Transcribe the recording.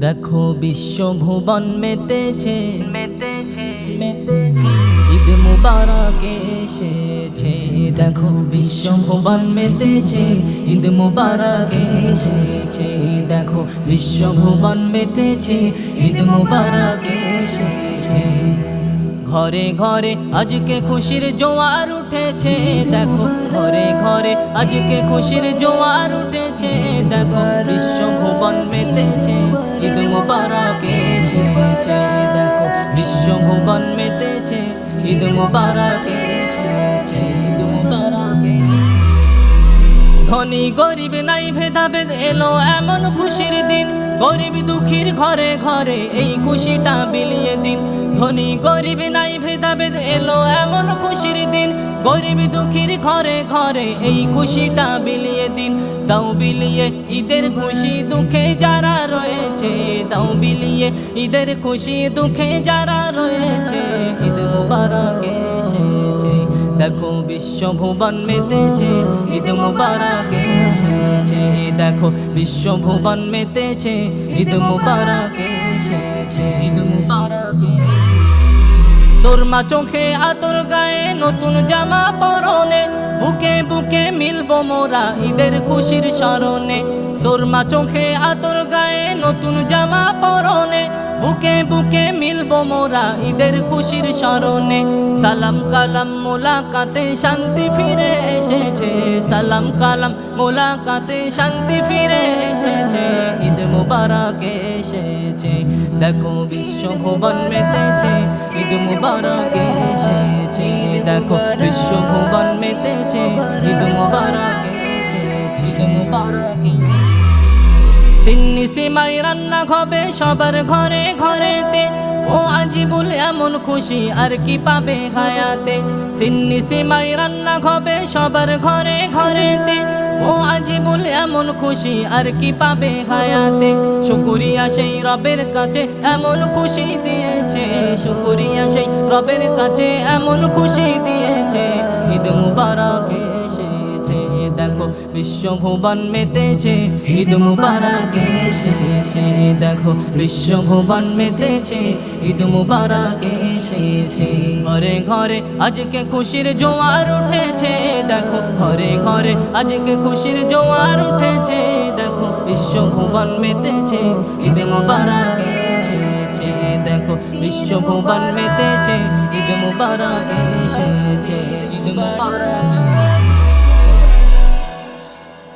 দেখো বিশ্বভুবন মেতেছে মেতেছে। ঈদ মুবারক এসেছে। দেখো বিশ্বভুবন মেতেছে। ঈদ মুবারক এসেছে। দেখো বিশ্বভুবন মেতেছে। ঈদ মুবারক এসেছে। ঘরে ঘরে আজকে খুশির জোয়ার উঠেছে। দেখো ঘরে ঘরে আজকে খুশির জোয়ার উঠেছে। দেখো বিশ্বভুবন মেতেছে। ঈদ মুবারক এসেছে, দেখো বিশ্বভুবন মেতেছে। ঈদ মুবারক এসেছে, ঈদ মুবারক ধনী গরিব নাই ভেদাভেদ এলো, এমন খুশির গরিব দুঃখীর ঘরে ঘরে এই খুশিটা বিলিয়ে দিন। ধনী গরিব নাই, ভেদাভেদ এলো এমন খুশির দিন। গরিব দুঃখীর ঘরে ঘরে এই খুশিটা বিলিয়ে দিন। দাও বিলিয়ে ঈদের খুশি দুঃখে যারা রয়েছে, দাও বিলিয়ে ঈদের খুশি দুঃখে যারা রয়েছে, ঈদ মুবারক এসেছে। দেখো বিশ্বভুবন মেতেছে, ঈদ মুবারক এসেছে। দেখো বিশ্বভুবন মেতেছে ঈদ মুবারক এসেছে। ঈদ মুবারক এসেছে। সুরমা চোখে আতর গায়ে নতুন জামা পরনে বুকে বুকে মিলবো মোরা ঈদের খুশির স্মরণে। সুরমা চোখে আতর গায়ে নতুন জামা পরনে বুকে বুকে মিলবো মোরা ঈদের খুশির স্মরণে। সালাম কালাম মোলাকাতে শান্তি ফিরে এসেছে সালাম কালাম, মোলাকাতে শান্তি ফিরে এসেছে, ঈদ মুবারক এসেছে। দেখো বিশ্ব ভুবন মেতেছে, ঈদ মুবারক এসেছে। দেখো বিশ্ব ভুবন মেতেছে, ঈদ মুবারক সিন্নি সিমাই রান্না হবে সবার ঘরে ঘরেতে। ও আজি বলে এমন খুশি আর কি পাবে হায়াতে। সিন্নি সিমাই রান্না হবে সবার ঘরে ঘরেতে। ও আজি বলে এমন খুশি আর কি পাবে হায়াতে। শুকুরিয়া সেই রবের কাছে এমন খুশি দিয়েছে। শুকুরিয়া সেই রবের কাছে এমন খুশি দিয়েছে। ঈদ বিশ্বভুবন মেতেছে, ঈদ মুবারক এসেছে, দেখো বিশ্বভুবন মেতেছে, ঈদ মুবারক এসেছে। ঘরে ঘরে আজকে খুশির জোয়ার উঠেছে, দেখো ঘরে ঘরে আজকে খুশির জোয়ার উঠেছে, দেখো বিশ্বভুবন মেতেছে, ঈদ মুবারক এসেছে, দেখো বিশ্বভুবন মেতেছে, ঈদ মুবারক এসেছে, ঈদ মুবারক